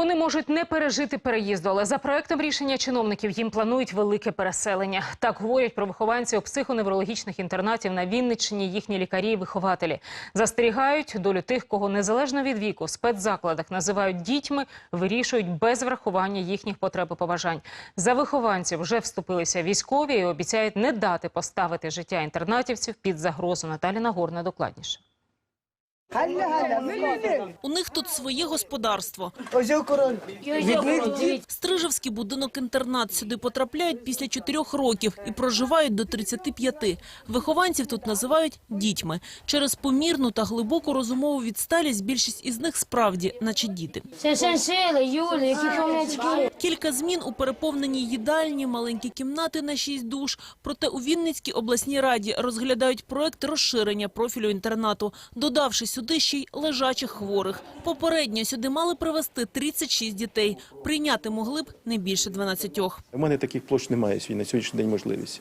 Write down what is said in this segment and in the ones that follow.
Вони можуть не пережити переїзду, але за проектом рішення чиновників їм планують велике переселення. Так говорять про вихованців психоневрологічних інтернатів на Вінниччині їхні лікарі і вихователі. Застерігають долю тих, кого незалежно від віку в спецзакладах називають дітьми, вирішують без врахування їхніх потреб і побажань. За вихованців вже вступилися військові і обіцяють не дати поставити життя інтернатівців під загрозу. Наталі Нагорна докладніше. У них тут своє господарство. Ось. Стрижевський будинок-інтернат сюди потрапляють після чотирьох років і проживають до 35. Вихованців тут називають дітьми. Через помірну та глибоку розумову відсталість більшість із них справді, наче діти. Кілька змін у переповненій їдальні, маленькі кімнати на шість душ. Проте у Вінницькій обласній раді розглядають проект розширення профілю інтернату, додавши сюди ще й лежачих хворих. Попередньо сюди мали привезти 36 дітей. Прийняти могли б не більше 12. У мене таких площ немає свій на сьогоднішній день можливості.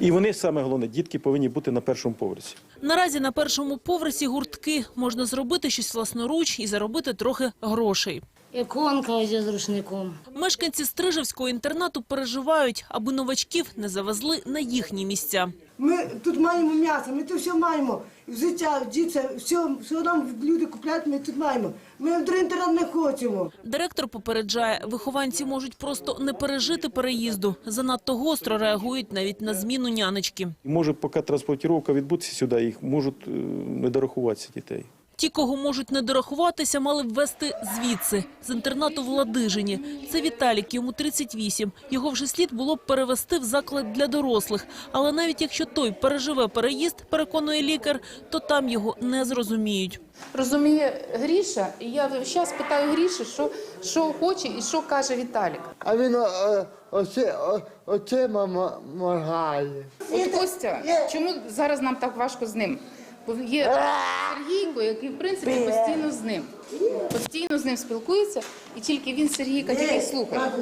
І вони саме головне, дітки повинні бути на першому поверсі. Наразі на першому поверсі гуртки можна зробити щось власноруч і заробити трохи грошей. Іконка ось з рушником. Мешканці Стрижевського інтернату переживають, аби новачків не завезли на їхні місця. Ми тут маємо м'ясо, ми тут все маємо. Взуття, діти, все, все нам люди купляють, ми тут маємо. Ми в дринтера не хочемо. Директор попереджає, вихованці можуть просто не пережити переїзду. Занадто гостро реагують навіть на зміну нянечки. Може, поки транспортування відбудеться сюди, їх можуть е, не дорахуватися дітей. Ті, кого можуть не дорахуватися, мали б вести звідси, з інтернату в Ладижині. Це Віталік, йому 38. Його вже слід було б перевести в заклад для дорослих. Але навіть якщо той переживе переїзд, переконує лікар, то там його не зрозуміють. розуміє Гріша, і я час питаю Гріші, що, що хоче і що каже Віталік. А він о- оце, о- оце мама моргає. От Костя, чому зараз нам так важко з ним? Бо є Сергійко, який в принципі постійно з ним. Постійно з ним спілкується, і тільки він Сергійка тільки слухає.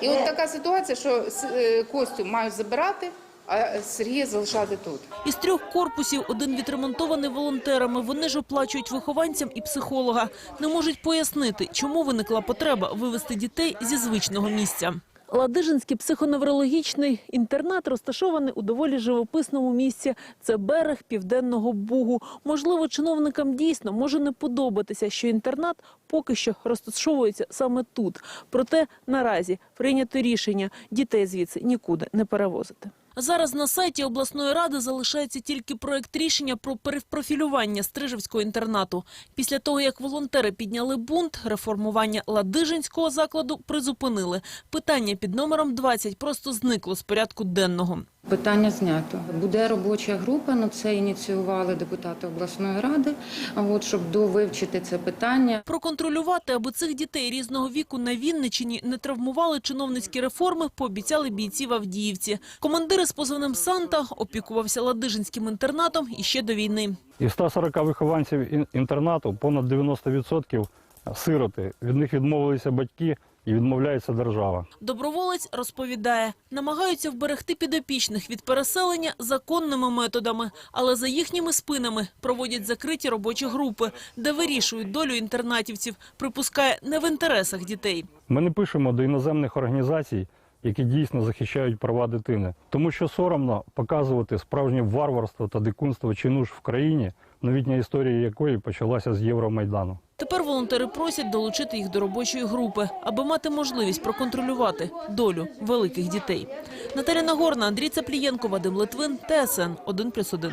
І от така ситуація, що е, Костю мають забирати, а Сергія залишати тут. Із трьох корпусів один відремонтований волонтерами. Вони ж оплачують вихованцям і психолога. Не можуть пояснити, чому виникла потреба вивезти дітей зі звичного місця. Ладижинський психоневрологічний інтернат розташований у доволі живописному місці. Це берег південного Бугу. Можливо, чиновникам дійсно може не подобатися, що інтернат поки що розташовується саме тут. Проте наразі прийнято рішення дітей звідси нікуди не перевозити. Зараз на сайті обласної ради залишається тільки проект рішення про перепрофілювання Стрижевського інтернату. Після того, як волонтери підняли бунт, реформування Ладижинського закладу призупинили. Питання під номером 20 просто зникло з порядку денного. Питання знято. Буде робоча група, на це ініціювали депутати обласної ради, от щоб довивчити це питання. Проконтролювати, аби цих дітей різного віку на Вінничині не травмували чиновницькі реформи, пообіцяли бійці в Авдіївці. Командири з позивним «Санта» опікувався Ладижинським інтернатом іще до війни. Із 140 вихованців інтернату понад 90% сироти. Від них відмовилися батьки і відмовляється держава. Доброволець розповідає, намагаються вберегти підопічних від переселення законними методами, але за їхніми спинами проводять закриті робочі групи, де вирішують долю інтернатівців, припускає не в інтересах дітей. Ми не пишемо до іноземних організацій, які дійсно захищають права дитини, тому що соромно показувати справжнє варварство та дикунство чинуш в країні, новітня історія якої почалася з Євромайдану. Тепер волонтери просять долучити їх до робочої групи, аби мати можливість проконтролювати долю великих дітей. Наталя Нагорна, Андрій Цаплієнко, Вадим Литвин, ТСН 1+,1.